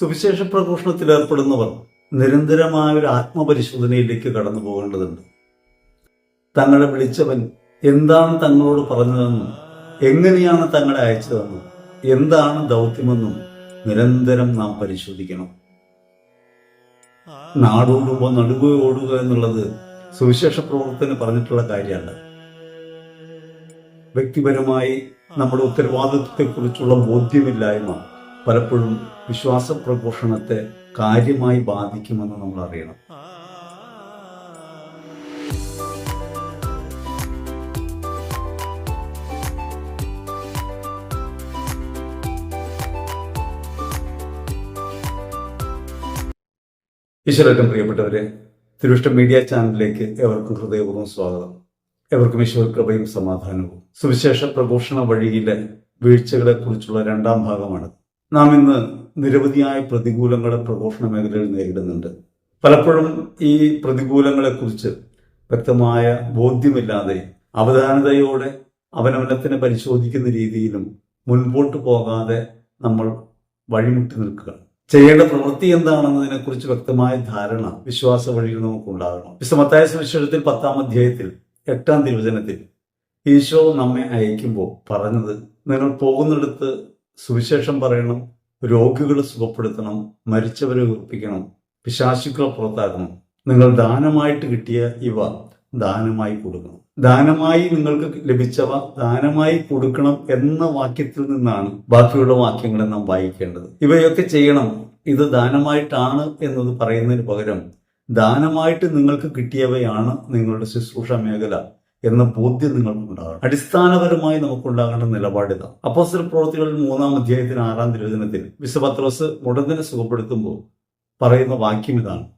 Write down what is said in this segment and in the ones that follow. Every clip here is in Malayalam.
സുവിശേഷ പ്രഘോഷണത്തിൽ ഏർപ്പെടുന്നവർ നിരന്തരമായ ഒരു ആത്മപരിശോധനയിലേക്ക് കടന്നു പോകേണ്ടതുണ്ട്. തങ്ങളെ വിളിച്ചവൻ എന്താണ് തങ്ങളോട് പറഞ്ഞതെന്നും എങ്ങനെയാണ് തങ്ങളെ അയച്ചതെന്നും എന്താണ് ദൗത്യമെന്നും നിരന്തരം നാം പരിശോധിക്കണം. നാടോടുമ്പോൾ നടുവേ ഓടുക എന്നുള്ളത് സുവിശേഷ പ്രവർത്തനം പറഞ്ഞിട്ടുള്ള കാര്യമാണ് വ്യക്തിപരമായി നമ്മുടെ ഉത്തരവാദിത്വത്തെക്കുറിച്ചുള്ള ബോധ്യമില്ലായ്മ പലപ്പോഴും വിശ്വാസ പ്രഘോഷണത്തെ കാര്യമായി ബാധിക്കുമെന്ന് നമ്മൾ അറിയണം. ഈശ്വരക്കം പ്രിയപ്പെട്ടവരെ തിരുവിഷ്ട മീഡിയ ചാനലിലേക്ക് എവർക്കും ഹൃദയപൂർവം സ്വാഗതം. എവർക്കും ഈശ്വര കൃപയും സമാധാനവും. സുവിശേഷ പ്രഘോഷണ വഴിയിലെ വീഴ്ചകളെ കുറിച്ചുള്ള രണ്ടാം ഭാഗമാണ്. നാം ഇന്ന് നിരവധിയായ പ്രതികൂലങ്ങളെ പ്രഘോഷണ മേഖലയിൽ നേരിടുന്നുണ്ട്. പലപ്പോഴും ഈ പ്രതികൂലങ്ങളെ കുറിച്ച് വ്യക്തമായ ബോധ്യമില്ലാതെ അവധാനതയോടെ അവനവനത്തിനെ പരിശോധിക്കുന്ന രീതിയിലും മുൻപോട്ട് പോകാതെ നമ്മൾ വഴിമുട്ടി നിൽക്കുക ചെയ്യേണ്ട പ്രവൃത്തി എന്താണെന്നതിനെക്കുറിച്ച് വ്യക്തമായ ധാരണ വിശ്വാസ വഴിയിൽ നമുക്കുണ്ടാകണം. വിശ്വമത്തായ സുവിശേഷത്തിൽ പത്താം അധ്യായത്തിൽ എട്ടാം തിരുവചനത്തിൽ ഈശോ നമ്മെ അയക്കുമ്പോൾ പറഞ്ഞത് നിങ്ങൾ പോകുന്നിടത്ത് സുവിശേഷം പറയണം രോഗികളെ സുഖപ്പെടുത്തണം മരിച്ചവരെ ഉറപ്പിക്കണം പിശാശുക്കളെ പുറത്താക്കണം. നിങ്ങൾ ദാനമായിട്ട് കിട്ടിയ ഇവ ദാനമായി കൊടുക്കണം. ദാനമായി നിങ്ങൾക്ക് ലഭിച്ചവ ദാനമായി കൊടുക്കണം എന്ന വാക്യത്തിൽ നിന്നാണ് ബാക്കിയുള്ള വാക്യങ്ങളെ നാം വായിക്കേണ്ടത്. ഇവയൊക്കെ ചെയ്യണം. ഇത് ദാനമായിട്ടാണ് എന്നത് പറയുന്നതിന് പകരം ദാനമായിട്ട് നിങ്ങൾക്ക് കിട്ടിയവയാണ് നിങ്ങളുടെ ശുശ്രൂഷ മേഖല. എന്ന ബോധ്യം നിങ്ങൾക്കുണ്ടാകണം. അടിസ്ഥാനപരമായി നമുക്കുണ്ടാകേണ്ട നിലപാടിത അപ്പോസ്റ്റൽ പ്രവൃത്തികളിൽ മൂന്നാം അധ്യായത്തിന് ആറാം തിരുവചനത്തിൽ വിശ്വപത്രോസ് ഉടനെ സുഖപ്പെടുത്തുമ്പോൾ പറയുന്ന വാക്യം ഇതാണ്.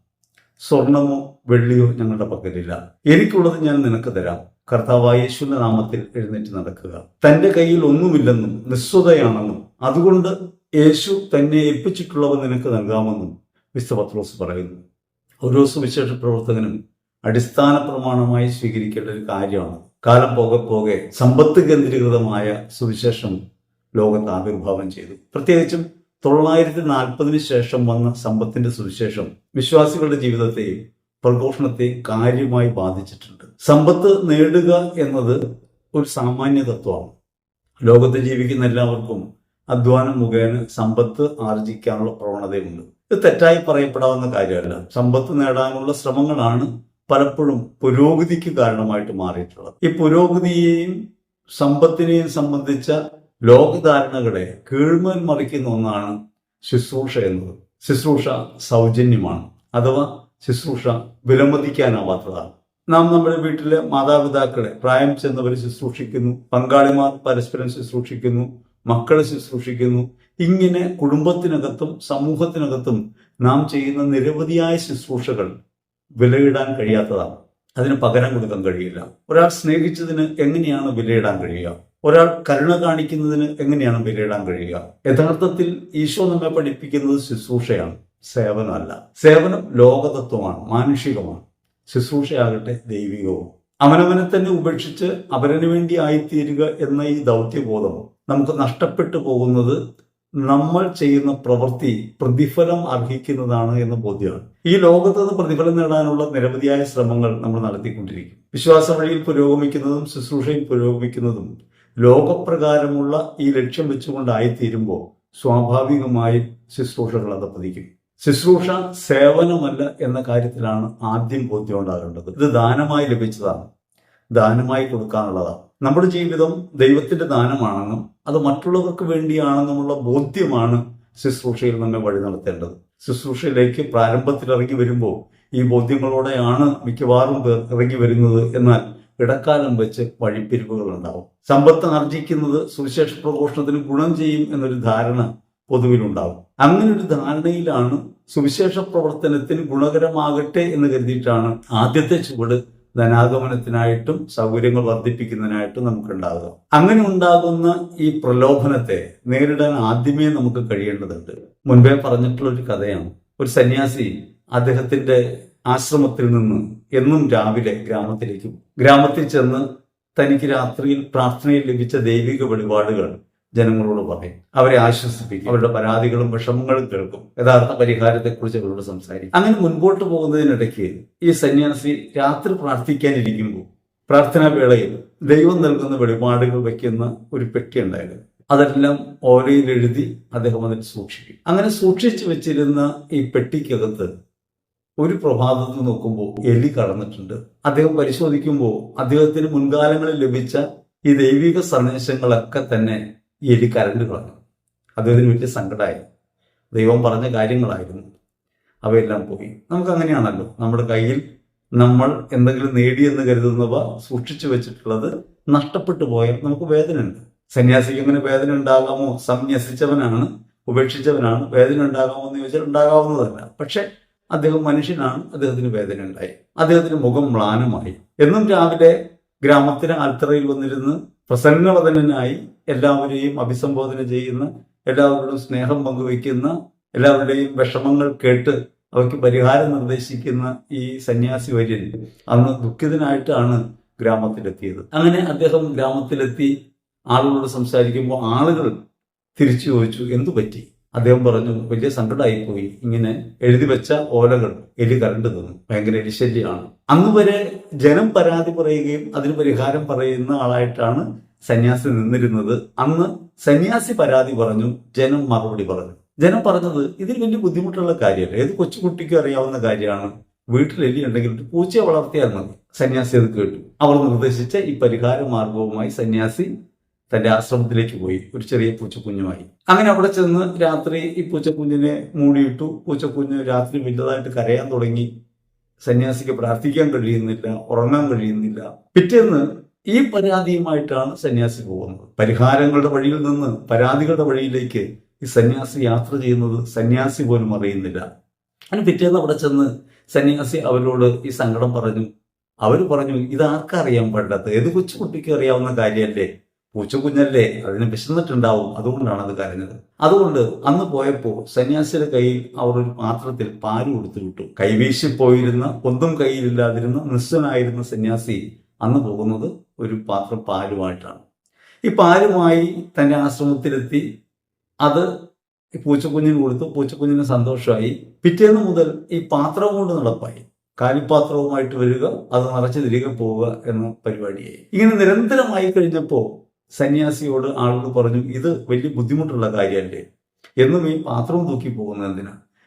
സ്വർണമോ വെള്ളിയോ ഞങ്ങളുടെ പക്കലില്ല. എനിക്കുള്ളത് ഞാൻ നിനക്ക് തരാം. കർത്താവായ യേശുവിന്റെ നാമത്തിൽ എഴുന്നേറ്റ് നടക്കുക. തന്റെ കയ്യിൽ ഒന്നുമില്ലെന്നും നിസ്വതയാണെന്നും അതുകൊണ്ട് യേശു തന്നെ ഏൽപ്പിച്ചിട്ടുള്ളവ നിനക്ക് നൽകാമെന്നും വിശ്വപത്രോസ് പറയുന്നു. ഓരോ സുവിശേഷ പ്രവർത്തകനും അടിസ്ഥാന പ്രമാണമായി സ്വീകരിക്കേണ്ട ഒരു കാര്യമാണ്. കാലം പോകെ പോകെ സമ്പത്ത് കേന്ദ്രീകൃതമായ സുവിശേഷം ലോകത്ത് ആവിർഭാവം ചെയ്തു. പ്രത്യേകിച്ചും തൊള്ളായിരത്തി നാൽപ്പതിന് ശേഷം വന്ന സമ്പത്തിന്റെ സുവിശേഷം വിശ്വാസികളുടെ ജീവിതത്തെ പ്രഘോഷണത്തെ കാര്യമായി ബാധിച്ചിട്ടുണ്ട്. സമ്പത്ത് നേടുക എന്നത് ഒരു സാമാന്യ തത്വമാണ്. ലോകത്ത് ജീവിക്കുന്ന എല്ലാവർക്കും അധ്വാനം മുഖേന സമ്പത്ത് ആർജിക്കാനുള്ള പ്രവണതയുണ്ട്. ഇത് തെറ്റായി പറയപ്പെടാവുന്ന കാര്യമല്ല. സമ്പത്ത് നേടാനുള്ള ശ്രമങ്ങളാണ് പലപ്പോഴും പുരോഗതിക്ക് കാരണമായിട്ട് മാറിയിട്ടുള്ളത്. ഈ പുരോഗതിയെയും സമ്പത്തിനെയും സംബന്ധിച്ച ലോകധാരണകളെ കീഴ്മേൽ മറിക്കുന്ന ഒന്നാണ് ശുശ്രൂഷ എന്നത്. ശുശ്രൂഷ സൗജന്യമാണ് അഥവാ ശുശ്രൂഷ വിലമതിക്കാനാവാത്തതാണ്. നാം നമ്മുടെ വീട്ടിലെ മാതാപിതാക്കളെ പ്രായം ചെന്നവരെ ശുശ്രൂഷിക്കുന്നു പങ്കാളിമാർ പരസ്പരം ശുശ്രൂഷിക്കുന്നു മക്കളെ ശുശ്രൂഷിക്കുന്നു. ഇങ്ങനെ കുടുംബത്തിനകത്തും സമൂഹത്തിനകത്തും നാം ചെയ്യുന്ന നിരവധിയായ ശുശ്രൂഷകൾ വിലയിടാൻ കഴിയാത്തതാണ് അതിന് പകരം കൊടുക്കാൻ കഴിയില്ല. ഒരാൾ സ്നേഹിച്ചതിന് എങ്ങനെയാണ് വിലയിടാൻ കഴിയുക? ഒരാൾ കരുണ കാണിക്കുന്നതിന് എങ്ങനെയാണ് വിലയിടാൻ കഴിയുക? യഥാർത്ഥത്തിൽ ഈശോ നമ്മെ പഠിപ്പിക്കുന്നത് ശുശ്രൂഷയാണ്. സേവനമല്ല. സേവനം ലോകതത്വമാണ് മാനുഷികമാണ്. ശുശ്രൂഷയാകട്ടെ ദൈവികവും. അവനവനെ തന്നെ ഉപേക്ഷിച്ച് അവരന് വേണ്ടി ആയിത്തീരുക എന്ന ഈ ദൗത്യബോധം നമുക്ക് നഷ്ടപ്പെട്ടു പോകുന്നത് നമ്മൾ ചെയ്യുന്ന പ്രവൃത്തി പ്രതിഫലം അർഹിക്കുന്നതാണ് എന്ന ബോധ്യമാണ്. ഈ ലോകത്ത് നിന്ന് പ്രതിഫലം നേടാനുള്ള നിരവധിയായ ശ്രമങ്ങൾ നമ്മൾ നടത്തിക്കൊണ്ടിരിക്കും. വിശ്വാസ വഴിയിൽ പുരോഗമിക്കുന്നതും ശുശ്രൂഷയിൽ പുരോഗമിക്കുന്നതും ലോകപ്രകാരമുള്ള ഈ ലക്ഷ്യം വെച്ചുകൊണ്ടായിത്തീരുമ്പോൾ സ്വാഭാവികമായും ശുശ്രൂഷകൾ അത് പതിക്കും. ശുശ്രൂഷ സേവനമല്ല എന്ന കാര്യത്തിലാണ് ആദ്യം ബോധ്യം ഉണ്ടാകേണ്ടത്. ഇത് ദാനമായി ലഭിച്ചതാണ്. ദാനമായി കൊടുക്കാനുള്ളതാണ്. നമ്മുടെ ജീവിതം ദൈവത്തിന്റെ ദാനമാണെന്നും അത് മറ്റുള്ളവർക്ക് വേണ്ടിയാണെന്നുമുള്ള ബോധ്യമാണ് ശുശ്രൂഷയിൽ നമ്മെ വഴി നടത്തേണ്ടത്. ശുശ്രൂഷയിലേക്ക് പ്രാരംഭത്തിൽ ഇറങ്ങി വരുമ്പോൾ ഈ ബോധ്യങ്ങളോടെയാണ് മിക്കവാറും പേർ ഇറങ്ങി വരുന്നത് എന്നാൽ ഇടക്കാലം വെച്ച് വഴിപ്പിരിവുകൾ ഉണ്ടാവും. സമ്പത്ത് ആർജിക്കുന്നത് സുവിശേഷ പ്രഘോഷണത്തിന് ഗുണം ചെയ്യും എന്നൊരു ധാരണ പൊതുവിലുണ്ടാവും അങ്ങനെ ഒരു ധാരണയിലാണ് സുവിശേഷ പ്രവർത്തനത്തിന് ഗുണകരമാകട്ടെ എന്ന് കരുതിയിട്ടാണ് ആദ്യത്തെ ചുവട് ധനാഗമനത്തിനായിട്ടും സൗകര്യങ്ങൾ വർദ്ധിപ്പിക്കുന്നതിനായിട്ടും നമുക്കുണ്ടാകുക അങ്ങനെ ഉണ്ടാകുന്ന ഈ പ്രലോഭനത്തെ നേരിടാൻ ആദ്യമേ നമുക്ക് കഴിയേണ്ടതുണ്ട്. മുൻപേ പറഞ്ഞിട്ടുള്ള ഒരു കഥയാണ്. ഒരു സന്യാസി അദ്ദേഹത്തിന്റെ ആശ്രമത്തിൽ നിന്ന് എന്നും രാവിലെ ഗ്രാമത്തിലേക്ക് ഗ്രാമത്തിൽ ചെന്ന് തനിക്ക് രാത്രിയിൽ പ്രാർത്ഥനയിൽ ലഭിച്ച ദൈവിക വെളിപാടുകൾ ജനങ്ങളോട് പറയും. അവരെ ആശ്വസിപ്പിക്കും. അവരുടെ പരാതികളും വിഷമങ്ങളും കേൾക്കും. യഥാർത്ഥ പരിഹാരത്തെക്കുറിച്ച് അവരോട് സംസാരിക്കും. അങ്ങനെ മുൻപോട്ട് പോകുന്നതിനിടയ്ക്ക് ഈ സന്യാസി രാത്രി പ്രാർത്ഥിക്കാനിരിക്കുമ്പോൾ പ്രാർത്ഥനാ വേളയിൽ ദൈവം നൽകുന്ന വെളിപാടുകൾ വയ്ക്കുന്ന ഒരു പെട്ടി ഉണ്ടായിരുന്നു അതെല്ലാം ഓലയിൽ എഴുതി അദ്ദേഹം അതിൽ സൂക്ഷിക്കും. അങ്ങനെ സൂക്ഷിച്ചു വെച്ചിരുന്ന ഈ പെട്ടിക്കകത്ത് ഒരു പ്രഭാതത്തിൽ നോക്കുമ്പോൾ എലി കടന്നിട്ടുണ്ട്. അദ്ദേഹം പരിശോധിക്കുമ്പോൾ അദ്ദേഹത്തിന് മുൻകാലങ്ങളിൽ ലഭിച്ച ഈ ദൈവിക സന്ദേശങ്ങളൊക്കെ തന്നെ എലി കരണ്ട് കളഞ്ഞു. അദ്ദേഹത്തിന് വലിയ സങ്കടമായി ദൈവം പറഞ്ഞ കാര്യങ്ങളായിരുന്നു. അവയെല്ലാം പോയി. നമുക്ക് അങ്ങനെയാണല്ലോ നമ്മുടെ കയ്യിൽ നമ്മൾ എന്തെങ്കിലും നേടിയെന്ന് കരുതുന്നവ സൂക്ഷിച്ചു വെച്ചിട്ടുള്ളത് നഷ്ടപ്പെട്ടു പോയാൽ നമുക്ക് വേദനയുണ്ട്. സന്യാസിക്ക് അങ്ങനെ വേദന ഉണ്ടാകാമോ സംന്യസിച്ചവനാണ് ഉപേക്ഷിച്ചവനാണ് വേദന ഉണ്ടാകാമോ എന്ന് ചോദിച്ചാൽ ഉണ്ടാകാവുന്നതല്ല. പക്ഷെ അദ്ദേഹം മനുഷ്യനാണ് അദ്ദേഹത്തിന് വേദന ഉണ്ടായി അദ്ദേഹത്തിന് മുഖം മ്ലാനമായി. എന്നും രാവിലെ ഗ്രാമത്തിന് അൽത്തറയിൽ വന്നിരുന്ന് പ്രസന്നവദനായി എല്ലാവരെയും അഭിസംബോധന ചെയ്യുന്ന എല്ലാവരോടും സ്നേഹം പങ്കുവയ്ക്കുന്ന എല്ലാവരുടെയും വിഷമങ്ങൾ കേട്ട് അവയ്ക്ക് പരിഹാരം നിർദ്ദേശിക്കുന്ന ഈ സന്യാസി വര്യൻ അന്ന് ദുഃഖിതനായിട്ടാണ് ഗ്രാമത്തിലെത്തിയത്. അങ്ങനെ അദ്ദേഹം ഗ്രാമത്തിലെത്തി ആളുകളോട് സംസാരിക്കുമ്പോൾ ആളുകൾ തിരിച്ചു ചോദിച്ചു എന്തു പറ്റി? അദ്ദേഹം പറഞ്ഞു വലിയ സങ്കടമായിപ്പോയി ഇങ്ങനെ എഴുതി വെച്ച ഓലകൾ എലി കരണ്ട് തന്നു. ഭയങ്കര എലിശല്യമാണ് അന്ന് വരെ ജനം പരാതി പറയുകയും അതിന് പരിഹാരം പറയുന്ന ആളായിട്ടാണ് സന്യാസി നിന്നിരുന്നത്. അന്ന് സന്യാസി പരാതി പറഞ്ഞു ജനം മറുപടി പറഞ്ഞു. ജനം പറഞ്ഞത് ഇതിൽ വലിയ ബുദ്ധിമുട്ടുള്ള കാര്യമല്ല. ഏത് കൊച്ചുകുട്ടിക്കും അറിയാവുന്ന കാര്യമാണ്. വീട്ടിൽ എലി ഉണ്ടെങ്കിൽ ഒരു പൂച്ചയെ വളർത്തിയാൽ മതി. സന്യാസി അത് കേട്ടു. അവർ നിർദ്ദേശിച്ച ഈ പരിഹാര മാർഗവുമായി സന്യാസി തന്റെ ആശ്രമത്തിലേക്ക് പോയി. ഒരു ചെറിയ പൂച്ചക്കുഞ്ഞുമായി. അങ്ങനെ അവിടെ ചെന്ന് രാത്രി ഈ പൂച്ചക്കുഞ്ഞിനെ മൂടിയിട്ടു പൂച്ചക്കുഞ്ഞ് രാത്രി വലുതായിട്ട് കരയാൻ തുടങ്ങി. സന്യാസിക്ക് പ്രാർത്ഥിക്കാൻ കഴിയുന്നില്ല ഉറങ്ങാൻ കഴിയുന്നില്ല. പിറ്റേന്ന് ഈ പരാതിയുമായിട്ടാണ് സന്യാസി പോകുന്നത്. പരിഹാരങ്ങളുടെ വഴിയിൽ നിന്ന് പരാതികളുടെ വഴിയിലേക്ക് ഈ സന്യാസി യാത്ര ചെയ്യുന്നത് സന്യാസി പോലും അറിയുന്നില്ല. അതിന് പിറ്റേന്ന് അവിടെ ചെന്ന് സന്യാസി അവരോട് ഈ സങ്കടം പറഞ്ഞു. അവർ പറഞ്ഞു ഇതാർക്കറിയാൻ പാടില്ലാത്ത ഏത് കൊച്ചുകുട്ടിക്ക് അറിയാവുന്ന കാര്യമല്ലേ പൂച്ചക്കുഞ്ഞല്ലേ? അതിന് വിശന്നിട്ടുണ്ടാവും. അതുകൊണ്ടാണ് അത് കരഞ്ഞത്. അതുകൊണ്ട് അന്ന് പോയപ്പോൾ സന്യാസിയുടെ കയ്യിൽ അവർ ഒരു പാത്രത്തിൽ പാൽ കൊടുത്തു വിട്ടു. കൈവീശി പോയിരുന്ന ഒന്നും കയ്യിലില്ലാതിരുന്ന നിസ്സനായിരുന്ന സന്യാസി അന്ന് പോകുന്നത് ഒരു പാത്രം പാലുമായിട്ടാണ്. ഈ പാലുമായി തന്റെ ആശ്രമത്തിലെത്തി അത് പൂച്ചക്കുഞ്ഞിന് കൊടുത്തു. പൂച്ചക്കുഞ്ഞിന് സന്തോഷമായി. പിറ്റേന്ന് മുതൽ ഈ പാത്രം കൊണ്ട് നടപ്പായി. കാലിപ്പാത്രവുമായിട്ട് വരിക അത് നിറച്ച് തിരികെ പോവുക എന്ന പരിപാടിയായി. ഇങ്ങനെ നിരന്തരമായി കഴിഞ്ഞപ്പോൾ സന്യാസിയോട് ആളുകൾ പറഞ്ഞു ഇത് വലിയ ബുദ്ധിമുട്ടുള്ള കാര്യമല്ലേ എന്നും ഈ പാത്രം തൂക്കി പോകുന്നത്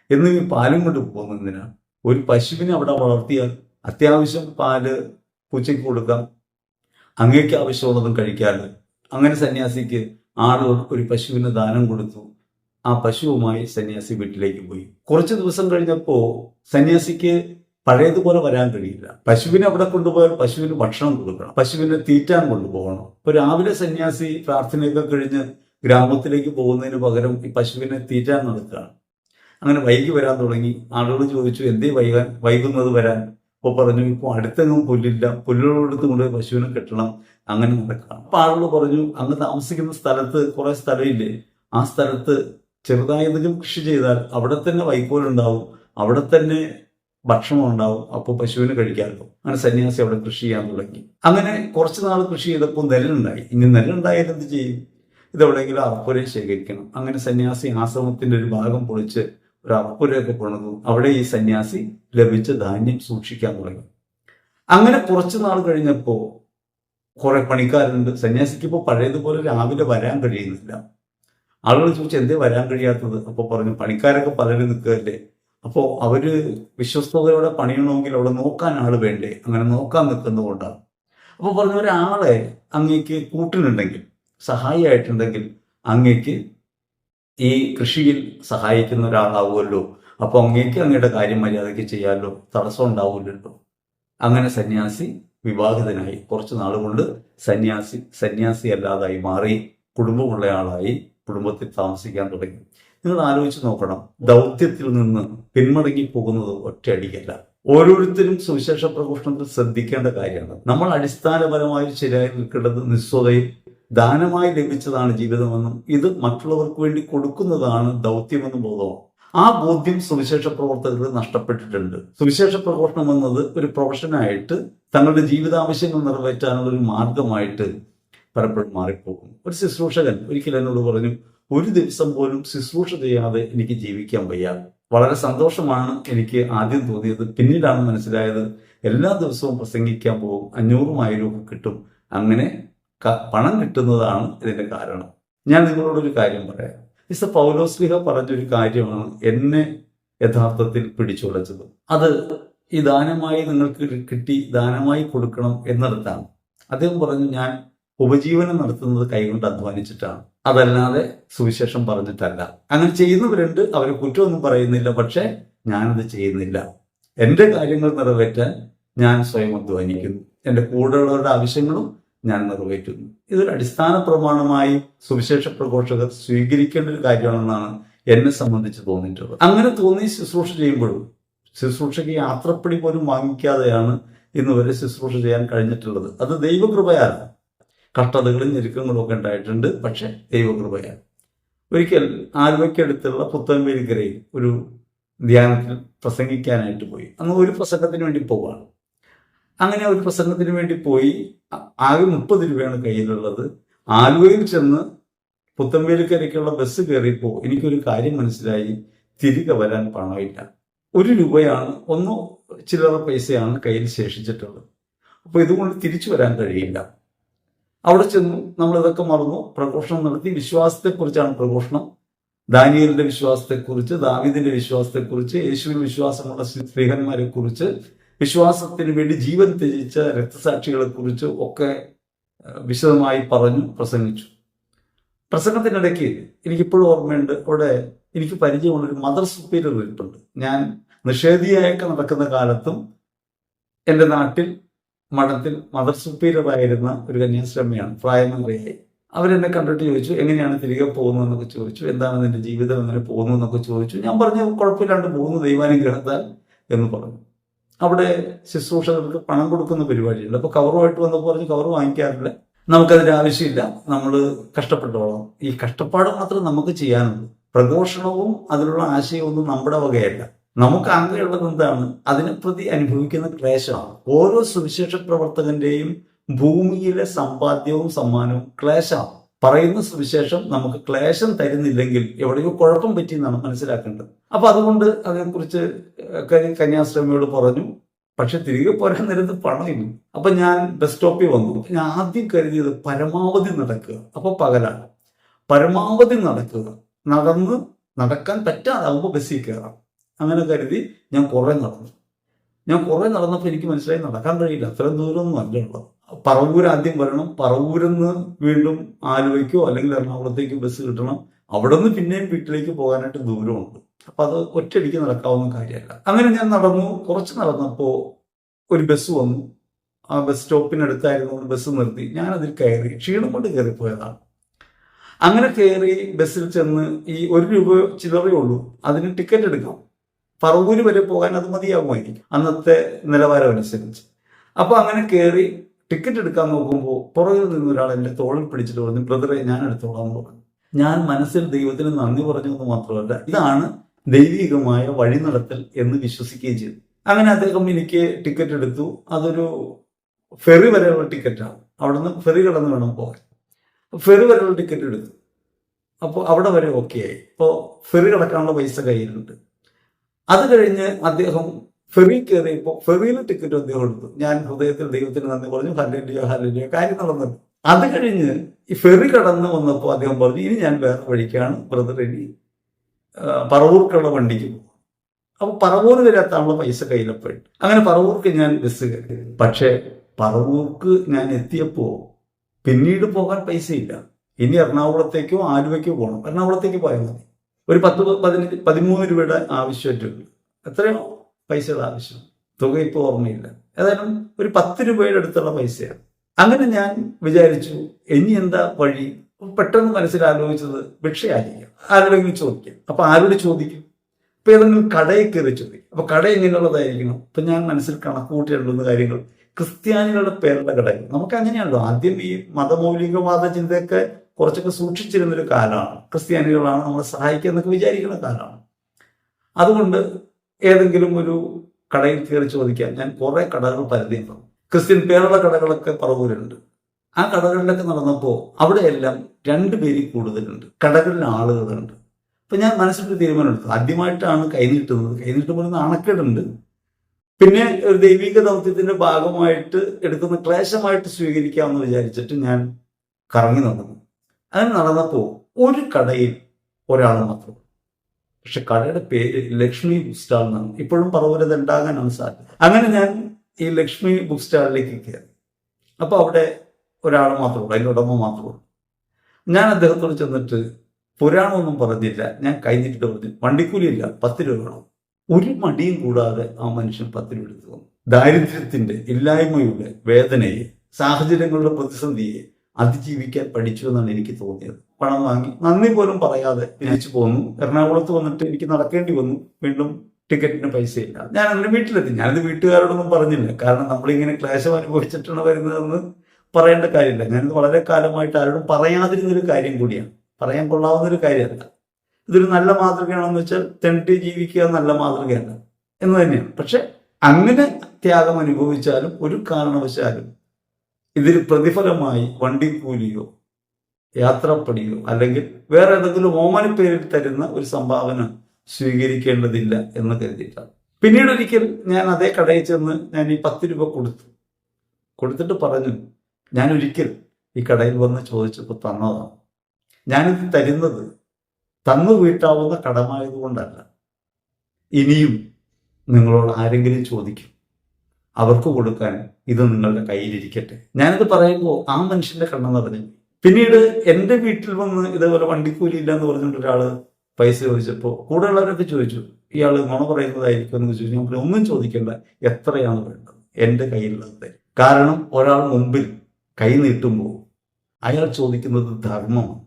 എന്നും ഈ പാലും കൊണ്ട് പോകുന്നത് ഒരു പശുവിനെ അവിടെ വളർത്തിയാൽ അത്യാവശ്യം പാൽ പൂച്ചയ്ക്ക് കൊടുക്കാം. അങ്ങേക്ക് ആവശ്യമുള്ളതും കഴിക്കാറ് അങ്ങനെ സന്യാസിക്ക് ആളുകൾ ഒരു പശുവിന് ദാനം കൊടുത്തു. ആ പശുവുമായി സന്യാസി വീട്ടിലേക്ക് പോയി. കുറച്ച് ദിവസം കഴിഞ്ഞപ്പോ സന്യാസിക്ക് പഴയതുപോലെ വരാൻ കഴിയില്ല. പശുവിനെ അവിടെ കൊണ്ടുപോയാൽ പശുവിന് ഭക്ഷണം കൊടുക്കണം. പശുവിനെ തീറ്റാൻ കൊണ്ടുപോകണം. ഇപ്പൊ രാവിലെ സന്യാസി പ്രാർത്ഥനയൊക്കെ കഴിഞ്ഞ് ഗ്രാമത്തിലേക്ക് പോകുന്നതിന് പകരം ഈ പശുവിനെ തീറ്റാൻ നടക്കുകയാണ്. അങ്ങനെ വൈകി വരാൻ തുടങ്ങി. ആളുകൾ ചോദിച്ചു എന്തേ വൈകാൻ വൈകുന്നത് വരാൻ? അപ്പോൾ പറഞ്ഞു ഇപ്പൊ അടുത്തെങ്ങും പുല്ലില്ല. പുല്ലുകളെടുത്ത് കൊണ്ടുപോയി പശുവിനെ കെട്ടണം. അങ്ങനെ നടക്കണം അപ്പൊ ആളുകൾ പറഞ്ഞു അങ്ങ് താമസിക്കുന്ന സ്ഥലത്ത് കുറെ സ്ഥലമില്ലേ? ആ സ്ഥലത്ത് ചെറുതായി എന്തെങ്കിലും കൃഷി ചെയ്താൽ അവിടെ തന്നെ വൈക്കോലുണ്ടാവും. അവിടെ തന്നെ ഭക്ഷണം ഉണ്ടാവും അപ്പോൾ പശുവിന് കഴിക്കാമല്ലോ. അങ്ങനെ സന്യാസി അവിടെ കൃഷി ചെയ്യാൻ തുടങ്ങി. അങ്ങനെ കുറച്ച് നാൾ കൃഷി ചെയ്തപ്പോൾ നെല്ലുണ്ടായി ഇനി നെല്ലുണ്ടായാൽ എന്ത് ചെയ്യും? ഇതെവിടെയെങ്കിലും അറപ്പുര ശേഖരിക്കണം. അങ്ങനെ സന്യാസി ആശ്രമത്തിന്റെ ഒരു ഭാഗം പൊളിച്ച് ഒരു അറപ്പുരയൊക്കെ പണിതു. അവിടെ ഈ സന്യാസി ലഭിച്ച ധാന്യം സൂക്ഷിക്കാൻ തുടങ്ങി. അങ്ങനെ കുറച്ചു നാൾ കഴിഞ്ഞപ്പോൾ കുറെ പണിക്കാരുണ്ട്. സന്യാസിക്ക് ഇപ്പോൾ പഴയതുപോലെ രാവിലെ വരാൻ കഴിയുന്നില്ല. ആളുകൾ ചോദിച്ചു എന്തേ വരാൻ കഴിയാത്തത്? അപ്പോൾ പറഞ്ഞു പണിക്കാരൊക്കെ പലരും നിൽക്കുകയല്ലേ? അപ്പോൾ അവർ വിശ്വസ്തയോടെ പണിയണമെങ്കിൽ അവിടെ നോക്കാൻ ആൾ വേണ്ടേ? അങ്ങനെ നോക്കാൻ നിൽക്കുന്നതുകൊണ്ടാണ് അപ്പോൾ പറഞ്ഞ ഒരാളെ അങ്ങേക്ക് കൂട്ടിനുണ്ടെങ്കിൽ സഹായിയായിട്ടുണ്ടെങ്കിൽ അങ്ങേക്ക് ഈ കൃഷിയിൽ സഹായിക്കുന്ന ഒരാളാവുമല്ലോ. അപ്പോൾ അങ്ങേക്ക് അങ്ങയുടെ കാര്യം മര്യാദയ്ക്ക് ചെയ്യാമല്ലോ. തടസ്സം ഉണ്ടാവില്ലല്ലോ. അങ്ങനെ സന്യാസി വിവാഹിതനായി കുറച്ച് കൊണ്ട് സന്യാസി സന്യാസി അല്ലാതായി മാറി കുടുംബമുള്ള ആളായി കുടുംബത്തിൽ താമസിക്കാൻ തുടങ്ങി. നിങ്ങൾ ആലോചിച്ച് നോക്കണം. ദൗത്യത്തിൽ നിന്ന് പിന്മടങ്ങി പോകുന്നത് ഒറ്റയടിക്കല്ല ഓരോരുത്തരും സുവിശേഷ പ്രഘോഷണത്തിൽ ശ്രദ്ധിക്കേണ്ട കാര്യമാണ്. നമ്മൾ അടിസ്ഥാനപരമായി ശരിയായി നിൽക്കേണ്ടത് നിസ്വതയും ദാനമായി ലഭിച്ചതാണ് ജീവിതമെന്നും ഇത് മറ്റുള്ളവർക്ക് വേണ്ടി കൊടുക്കുന്നതാണ് ദൗത്യമെന്നും ബോധമാണ്. ആ ബോധ്യം സുവിശേഷ പ്രവർത്തകർക്ക് നഷ്ടപ്പെട്ടിട്ടുണ്ട്. സുവിശേഷ പ്രഘോഷണം എന്നത് ഒരു പ്രൊഫഷനായിട്ട് തങ്ങളുടെ ജീവിതാവശ്യങ്ങൾ നിറവേറ്റാനുള്ള ഒരു മാർഗമായിട്ട് പലപ്പോഴും മാറിപ്പോകും ഒരു ശുശ്രൂഷകൻ ഒരിക്കലും എന്നോട് പറഞ്ഞു ഒരു ദിവസം പോലും ശുശ്രൂഷ ചെയ്യാതെ എനിക്ക് ജീവിക്കാൻ വയ്യ. വളരെ സന്തോഷമാണ് എനിക്ക് ആദ്യം തോന്നിയത്. പിന്നീടാണ് മനസ്സിലായത് എല്ലാ ദിവസവും പ്രസംഗിക്കാൻ പോകും അഞ്ഞൂറും ആയിരവും കിട്ടും. അങ്ങനെ പണം കിട്ടുന്നതാണ് ഇതിന്റെ കാരണം. ഞാൻ നിങ്ങളോടൊരു കാര്യം പറയാം. മിസ്റ്റർ പൗലോസ്ലിഹ പറഞ്ഞൊരു കാര്യമാണ് എന്നെ യഥാർത്ഥത്തിൽ പിടിച്ചുളച്ചത് അത് ഈ ദാനമായി നിങ്ങൾക്ക് കിട്ടി ദാനമായി കൊടുക്കണം എന്നിടത്താണ് അദ്ദേഹം പറഞ്ഞു ഞാൻ ഉപജീവനം നടത്തുന്നത് കൈകൊണ്ട് അധ്വാനിച്ചിട്ടാണ്. അതല്ലാതെ സുവിശേഷം പറഞ്ഞിട്ടല്ല. അങ്ങനെ ചെയ്യുന്നവരുണ്ട് അവർ കുറ്റമൊന്നും പറയുന്നില്ല പക്ഷെ ഞാനത് ചെയ്യുന്നില്ല. എന്റെ കാര്യങ്ങൾ നിറവേറ്റാൻ ഞാൻ സ്വയം അധ്വാനിക്കുന്നു. എന്റെ കൂടെയുള്ളവരുടെ ആവശ്യങ്ങളും ഞാൻ നിറവേറ്റുന്നു. ഇതൊരു അടിസ്ഥാന പ്രമാണമായി സുവിശേഷ പ്രഘോഷകർ സ്വീകരിക്കേണ്ട ഒരു കാര്യമാണെന്നാണ് എന്നെ സംബന്ധിച്ച് തോന്നിയിട്ടുള്ളത്. അങ്ങനെ തോന്നി ശുശ്രൂഷ ചെയ്യുമ്പോഴും ശുശ്രൂഷയ്ക്ക് യാത്രപ്പടി പോലും വാങ്ങിക്കാതെയാണ് ഇന്ന് വരെ ശുശ്രൂഷ ചെയ്യാൻ കഴിഞ്ഞിട്ടുള്ളത്. അത് ദൈവകൃപയാണ് കഷ്ടതകളും ഞെരുക്കങ്ങളും ഒക്കെ ഉണ്ടായിട്ടുണ്ട്. പക്ഷെ ദൈവകൃപയാണ് ഒരിക്കൽ ആലുവയ്ക്കടുത്തുള്ള പുത്തൻവേലിക്കരയിൽ ഒരു ധ്യാനത്തിൽ പ്രസംഗിക്കാനായിട്ട് പോയി. അന്ന് ഒരു പ്രസംഗത്തിന് വേണ്ടി പോവാണ്. അങ്ങനെ ഒരു പ്രസംഗത്തിന് വേണ്ടി പോയി. ആകെ മുപ്പത് രൂപയാണ് കയ്യിലുള്ളത്. ആലുവയിൽ ചെന്ന് പുത്തൻവേലിക്കരയ്ക്കുള്ള ബസ് കയറിയപ്പോൾ എനിക്കൊരു കാര്യം മനസ്സിലായി. തിരികെ വരാൻ പണമില്ല. ഒരു രൂപയാണ്. ഒന്നോ ചില്ലറ പൈസയാണ് കയ്യിൽ ശേഷിച്ചിട്ടുള്ളത്. അപ്പോൾ ഇതുകൊണ്ട് തിരിച്ചു വരാൻ കഴിയില്ല. അവിടെ ചെന്നു നമ്മൾ ഇതൊക്കെ മറന്നു. പ്രഘോഷണം നടത്തി. വിശ്വാസത്തെക്കുറിച്ചാണ് പ്രഘോഷണം. ദാനിയലിന്റെ വിശ്വാസത്തെക്കുറിച്ച് ദാവീദിന്റെ വിശ്വാസത്തെക്കുറിച്ച് യേശുവിൽ വിശ്വാസമുള്ള സ്ത്രീഹന്മാരെ കുറിച്ച് വിശ്വാസത്തിന് വേണ്ടി ജീവൻ ത്യജിച്ച രക്തസാക്ഷികളെ കുറിച്ച് ഒക്കെ വിശദമായി പറഞ്ഞു പ്രസംഗിച്ചു. പ്രസംഗത്തിനിടയ്ക്ക് എനിക്കിപ്പോഴും ഓർമ്മയുണ്ട്. അവിടെ എനിക്ക് പരിചയമുള്ളൊരു മദർ സുപ്പീരിയർ ഇരിപ്പുണ്ട് ഞാൻ നിഷേധിയായൊക്കെ നടക്കുന്ന കാലത്തും എന്റെ നാട്ടിൽ മഠത്തിൽ മദർ സുപ്പീരിയർ ആയിരുന്ന ഒരു കന്യാശ്രമയാണ് പ്രായമേറിയായി അവരെന്നെ കണ്ടിട്ട് ചോദിച്ചു എങ്ങനെയാണ് തിരികെ പോകുന്നതെന്നൊക്കെ ചോദിച്ചു. എന്താണ് നിന്റെ ജീവിതം? എങ്ങനെ പോകുന്നു എന്നൊക്കെ ചോദിച്ചു. ഞാൻ പറഞ്ഞു കുഴപ്പമില്ലാണ്ട് പോകുന്നു ദൈവാനുഗ്രഹത്താൽ എന്ന് പറഞ്ഞു. അവിടെ ശുശ്രൂഷകർക്ക് പണം കൊടുക്കുന്ന പരിപാടിയുണ്ട്. അപ്പൊ കവറുമായിട്ട് വന്നപ്പോൾ പറഞ്ഞു കവർ വാങ്ങിക്കാറില്ല. നമുക്കതിന്റെ ആവശ്യമില്ല. നമ്മൾ കഷ്ടപ്പെട്ടോളാം. ഈ കഷ്ടപ്പാട് മാത്രം നമുക്ക് ചെയ്യാനുള്ളൂ. പ്രഘോഷണവും അതിലുള്ള ആശയവും ഒന്നും നമ്മുടെ വകയല്ല. നമുക്ക് അങ്ങനെയുള്ളത് എന്താണ്? അതിനെ പ്രതി അനുഭവിക്കുന്ന ക്ലേശമാണ്. ഓരോ സുവിശേഷ പ്രവർത്തകന്റെയും ഭൂമിയിലെ സമ്പാദ്യവും സമ്മാനവും ക്ലേശമാണ്. പറയുന്ന സുവിശേഷം നമുക്ക് ക്ലേശം തരുന്നില്ലെങ്കിൽ എവിടെയോ കുഴപ്പം പറ്റി എന്നാണ് മനസ്സിലാക്കേണ്ടത്. അപ്പൊ അതുകൊണ്ട് അതിനെക്കുറിച്ച് കന്യാശ്രമിയോട് പറഞ്ഞു പക്ഷെ തിരികെ പോരാൻ നേരത്ത് പണമില്ല. അപ്പൊ ഞാൻ ബസ് സ്റ്റോപ്പിൽ വന്നു. ഞാൻ ആദ്യം കരുതിയത് പരമാവധി നടക്കുക. അപ്പൊ പകലാണ്. പരമാവധി നടക്കുക. നടന്ന് നടക്കാൻ പറ്റാതാവുമ്പോൾ ബസ്സിൽ കയറാം. അങ്ങനെ കരുതി ഞാൻ കുറെ നടന്നു. ഞാൻ കുറെ നടന്നപ്പോൾ എനിക്ക് മനസ്സിലായി നടക്കാൻ കഴിയില്ല. അത്രയും ദൂരമൊന്നും അല്ല ഉള്ളത്. പറവൂർ ആദ്യം വരണം. പറവൂരിൽ നിന്ന് വീണ്ടും ആലുവയ്ക്കോ അല്ലെങ്കിൽ എറണാകുളത്തേക്കോ ബസ് കിട്ടണം. അവിടെ നിന്ന് പിന്നെയും വീട്ടിലേക്ക് പോകാനായിട്ട് ദൂരമുണ്ട്. അപ്പൊ അത് ഒറ്റയടിക്ക് നടക്കാവുന്ന കാര്യമല്ല. അങ്ങനെ ഞാൻ നടന്നു. കുറച്ച് നടന്നപ്പോൾ ഒരു ബസ് വന്നു. ആ ബസ് സ്റ്റോപ്പിനടുത്തായിരുന്നു ബസ് നിർത്തി. ഞാൻ അതിൽ കയറി ക്ഷീണം കൊണ്ട് കയറിപ്പോയതാണ്. അങ്ങനെ കയറി ബസ്സിൽ ചെന്ന് ഈ ഒരു രൂപ ചില്ലറേ ഉള്ളൂ. അതിന് ടിക്കറ്റ് എടുക്കാം. പറവൂര് വരെ പോകാൻ അത് മതിയാകുമായിരിക്കും അന്നത്തെ നിലവാരം അനുസരിച്ച്. അപ്പോൾ അങ്ങനെ കയറി ടിക്കറ്റ് എടുക്കാൻ നോക്കുമ്പോൾ പുറകിൽ നിന്ന് ഒരാൾ എന്റെ തോളിൽ പിടിച്ചിട്ട് പറഞ്ഞു ബ്രദറെ ഞാൻ എടുത്തോളാം എന്ന് പറഞ്ഞു. ഞാൻ മനസ്സിൽ ദൈവത്തിന് നന്ദി പറഞ്ഞു എന്ന് മാത്രമല്ല ഇതാണ് ദൈവികമായ വഴി നടത്തൽ എന്ന് വിശ്വസിക്കുകയും ചെയ്തു. അങ്ങനെ അദ്ദേഹം എനിക്ക് ടിക്കറ്റ് എടുത്തു. അതൊരു ഫെറി വരെയുള്ള ടിക്കറ്റാണ്. അവിടുന്ന് ഫെറി കടന്ന് വേണം പോകാൻ. ഫെറി വരെയുള്ള ടിക്കറ്റ് എടുത്തു. അപ്പോൾ അവിടെ വരെ ഓക്കെ ആയി. അപ്പോൾ ഫെറി കടക്കാനുള്ള പൈസ കയ്യിലുണ്ട്. അത് കഴിഞ്ഞ് അദ്ദേഹം ഫെറി കയറിയപ്പോൾ ഫെറിയിൽ ടിക്കറ്റ് അദ്ദേഹം എടുത്തു ഞാൻ ഹൃദയത്തിൽ ദൈവത്തിന് നന്ദി പറഞ്ഞു ഹല്ലേലൂയ ഹല്ലേലൂയ കാര്യം നടന്നു അത് കഴിഞ്ഞ് ഈ ഫെറി കടന്നു വന്നപ്പോൾ അദ്ദേഹം പറഞ്ഞു ഇനി ഞാൻ വേറെ വഴിക്കാണ് ബ്രദർ ഇനി പറവൂർക്കുള്ള വണ്ടിക്ക് പോകും അപ്പൊ പറവൂർ വരെ എത്താനുള്ള പൈസ കയ്യിലപ്പോയിട്ട് അങ്ങനെ പറവൂർക്ക് ഞാൻ ബസ് കയറി. പക്ഷേ പറവൂർക്ക് ഞാൻ എത്തിയപ്പോ പിന്നീട് പോകാൻ പൈസയില്ല. ഇനി എറണാകുളത്തേക്കോ ആലുവയ്ക്കോ പോകണം. എറണാകുളത്തേക്ക് പോയാൽ മതി. ഒരു പത്ത് പതിനഞ്ച് പതിമൂന്ന് രൂപയുടെ ആവശ്യമായിട്ടുണ്ട് എത്രയോ പൈസയുടെ ആവശ്യം. തുക ഇപ്പോൾ ഓർമ്മയില്ല. ഏതായാലും ഒരു പത്ത് രൂപയുടെ അടുത്തുള്ള പൈസയാണ്. അങ്ങനെ ഞാൻ വിചാരിച്ചു ഇനി എന്താ വഴി? പെട്ടെന്ന് മനസ്സിൽ ആലോചിച്ചത് ഭിക്ഷയായിരിക്കാം. ആരോടെങ്കിലും ചോദിക്കാം. അപ്പൊ ആരോട് ചോദിക്കും? ഇപ്പൊ ഏതെങ്കിലും കടയിൽ കയറി ചോദിക്കും. അപ്പൊ കട എങ്ങനെയുള്ളതായിരിക്കണം? ഇപ്പൊ ഞാൻ മനസ്സിൽ കണക്ക് കൂട്ടിയിട്ടുള്ള കാര്യങ്ങൾ. ക്രിസ്ത്യാനികളുടെ പേരുള്ള കടകൾ. നമുക്ക് അങ്ങനെയാണല്ലോ. ആദ്യം ഈ മതമൗലികവാദ ചിന്തയൊക്കെ കുറച്ചൊക്കെ സൂക്ഷിച്ചിരുന്നൊരു കാലമാണ്. ക്രിസ്ത്യാനികളാണ് നമ്മളെ സഹായിക്കുക എന്നൊക്കെ വിചാരിക്കുന്ന കാലമാണ്. അതുകൊണ്ട് ഏതെങ്കിലും ഒരു കടയിൽ കയറി ചോദിക്കാൻ ഞാൻ കുറെ കടകൾ പരതിയുണ്ട് ക്രിസ്ത്യൻ പേരുള്ള കടകളൊക്കെ പറവൂരുണ്ട്. ആ കടകളിലൊക്കെ നടന്നപ്പോൾ അവിടെയെല്ലാം രണ്ട് പേരിൽ കൂടുതലുണ്ട്. കടകളിൽ ആളുകളുണ്ട്. അപ്പൊ ഞാൻ മനസ്സിലൊരു തീരുമാനമെടുത്തു ആദ്യമായിട്ടാണ് കൈനീട്ടുന്നത് കൈനീട്ടുമ്പോൾ നാണക്കേടുണ്ട്. പിന്നെ ഒരു ദൈവിക ദൗത്യത്തിന്റെ ഭാഗമായിട്ട് എടുക്കുന്ന ക്ലേശമായിട്ട് സ്വീകരിക്കാമെന്ന് വിചാരിച്ചിട്ട് ഞാൻ കറങ്ങി നടന്നു. അങ്ങനെ നടന്നപ്പോൾ ഒരു കടയിൽ ഒരാൾ മാത്രം. പക്ഷെ കടയുടെ പേര് ലക്ഷ്മി ബുക്ക് സ്റ്റാൾ എന്നാണ്. ഇപ്പോഴും പറവൂരത് ഉണ്ടാകാനാണ് സാധ്യത. അങ്ങനെ ഞാൻ ഈ ലക്ഷ്മി ബുക്ക് സ്റ്റാളിലേക്ക് കയറി. അപ്പോൾ അവിടെ ഒരാൾ മാത്രമേ ഉള്ളൂ. അതിന്റെ ഉടമ മാത്രമേ ഉള്ളൂ. ഞാൻ അദ്ദേഹത്തോട് ചെന്നിട്ട് പുരാണമൊന്നും പറഞ്ഞില്ല. ഞാൻ കഴിഞ്ഞിട്ട് പറഞ്ഞു വണ്ടിക്കൂലിയില്ല പത്ത് രൂപ വേണം. ഒരു മടിയും കൂടാതെ ആ മനുഷ്യൻ പത്ത് രൂപ എടുത്തു. തന്നു ദാരിദ്ര്യത്തിന്റെ ഇല്ലായ്മയുടെ വേദനയെ സാഹചര്യങ്ങളുടെ പ്രതിസന്ധിയെ അതിജീവിക്കാൻ പഠിച്ചു എന്നാണ് എനിക്ക് തോന്നിയത്. പണം വാങ്ങി നന്ദി പോലും പറയാതെ തിരിച്ചു പോന്നു. എറണാകുളത്ത് വന്നിട്ട് എനിക്ക് നടക്കേണ്ടി വന്നു. വീണ്ടും ടിക്കറ്റിന് പൈസയില്ല. ഞാൻ അങ്ങനെ വീട്ടിലെത്തി. ഞാനത് വീട്ടുകാരോടൊന്നും പറഞ്ഞില്ല. കാരണം നമ്മളിങ്ങനെ ക്ലേശം അനുഭവിച്ചിട്ടാണ് വരുന്നതെന്ന് പറയേണ്ട കാര്യമില്ല. ഞാനിത് വളരെ കാലമായിട്ട് ആരോടും പറയാതിരുന്നൊരു കാര്യം കൂടിയാണ്. പറയാൻ കൊള്ളാവുന്നൊരു കാര്യമല്ല. ഇതൊരു നല്ല മാതൃകയാണെന്ന് വെച്ചാൽ തെണ്ടി ജീവിക്കുക നല്ല മാതൃകയല്ല. എന്ന് തന്നെയാണ്. പക്ഷെ അങ്ങനെ ത്യാഗം അനുഭവിച്ചാലും ഒരു കാരണവശാലും ഇതിൽ പ്രതിഫലമായി വണ്ടിക്കൂലിയോ യാത്രപ്പടിയോ അല്ലെങ്കിൽ വേറെ ഏതെങ്കിലും ഓമനപ്പേരിൽ തരുന്ന ഒരു സംഭാവന സ്വീകരിക്കേണ്ടതില്ല എന്ന് കരുതിയിട്ടാണ്. പിന്നീട് ഒരിക്കൽ ഞാൻ അതേ കടയിൽ ചെന്ന് ഞാൻ ഈ പത്ത് രൂപ കൊടുത്തു. കൊടുത്തിട്ട് പറഞ്ഞു ഞാൻ ഒരിക്കൽ ഈ കടയിൽ വന്ന് ചോദിച്ചപ്പോൾ തന്നതാണ്. ഞാനിത് തരുന്നത് തന്നു വീട്ടാവുന്ന കടമായതുകൊണ്ടല്ല. ഇനിയും നിങ്ങളോട് ആരെങ്കിലും ചോദിക്കും. അവർക്ക് കൊടുക്കാൻ ഇത് നിങ്ങളുടെ കയ്യിലിരിക്കട്ടെ. ഞാനിത് പറയുമ്പോൾ ആ മനുഷ്യന്റെ കണ്ണ നിറഞ്ഞു. പിന്നീട് എന്റെ വീട്ടിൽ വന്ന് ഇതേപോലെ വണ്ടിക്കൂലി ഇല്ല എന്ന് പറഞ്ഞിട്ട് ഒരാൾ പൈസ ചോദിച്ചപ്പോൾ കൂടെയുള്ളവരൊക്കെ ചോദിച്ചു ഇയാൾ നുണ പറയുന്നതായിരിക്കും എന്ന് ചോദിച്ചു. ഞാൻ ഒന്നും ചോദിക്കേണ്ട. എത്രയാണ് വേണ്ടത്? എന്റെ കയ്യിലുള്ളത്. തരും." കാരണം ഒരാൾ മുമ്പിൽ കൈ നീട്ടുമ്പോൾ അയാൾ ചോദിക്കുന്നത് ധർമ്മമാണ്.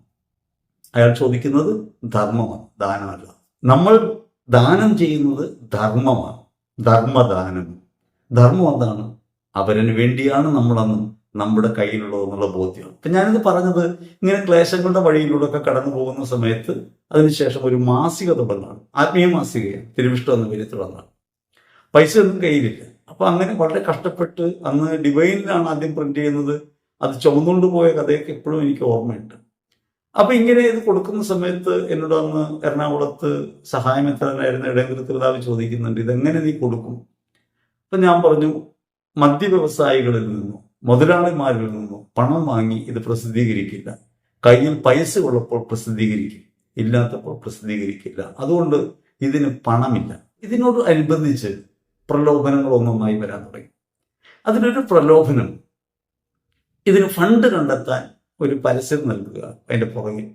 അയാൾ ചോദിക്കുന്നത് ധർമ്മമാണ് ദാനമല്ല. നമ്മൾ ദാനം ചെയ്യുന്നത് ധർമ്മമാണ്. ധർമ്മദാനം. ധർമ്മം എന്താണ് അവരന് വേണ്ടിയാണ് നമ്മളന്ന് നമ്മുടെ കയ്യിലുള്ളത് എന്നുള്ള ബോധ്യം. അപ്പൊ ഞാനിത് പറഞ്ഞത് ഇങ്ങനെ ക്ലേശങ്ങളുടെ വഴിയിലൂടെ ഒക്കെ കടന്നു പോകുന്ന സമയത്ത് അതിനുശേഷം ഒരു മാസിക തുടങ്ങാണ് ആത്മീയ മാസികയാണ് തിരുവിഷ്ടം എന്ന പേരിൽ തുടങ്ങാണ് പൈസ ഒന്നും കയ്യിലില്ല. അപ്പൊ അങ്ങനെ വളരെ കഷ്ടപ്പെട്ട് അന്ന് ഡിവൈനിലാണ് ആദ്യം പ്രിന്റ് ചെയ്യുന്നത്. അത് ചുമന്നുകൊണ്ട് പോയ കഥയൊക്കെ എപ്പോഴും എനിക്ക് ഓർമ്മയുണ്ട്. അപ്പൊ ഇങ്ങനെ ഇത് കൊടുക്കുന്ന സമയത്ത് എന്നോട് അന്ന് എറണാകുളത്ത് സഹായം സഹായമെത്താനായിരുന്ന ഇടയങ്കര തിരുതാവ് ചോദിക്കുന്നുണ്ട്. ഇതെങ്ങനെ നീ കൊടുക്കും? അപ്പൊ ഞാൻ പറഞ്ഞു മദ്യ വ്യവസായികളിൽ നിന്നോ മുതലാളിമാരിൽ നിന്നോ പണം വാങ്ങി ഇത് പ്രസിദ്ധീകരിക്കില്ല. കയ്യിൽ പൈസ ഉള്ളപ്പോൾ പ്രസിദ്ധീകരിക്കും ഇല്ലാത്തപ്പോൾ പ്രസിദ്ധീകരിക്കില്ല. അതുകൊണ്ട് ഇതിന് പണമില്ല. ഇതിനോട് അനുബന്ധിച്ച് പ്രലോഭനങ്ങൾ ഒന്നൊന്നായി വരാൻ തുടങ്ങി. അതിനൊരു പ്രലോഭനം ഇതിന് ഫണ്ട് കണ്ടെത്താൻ ഒരു പരസ്യം നൽകുക അതിന്റെ പുറകിൽ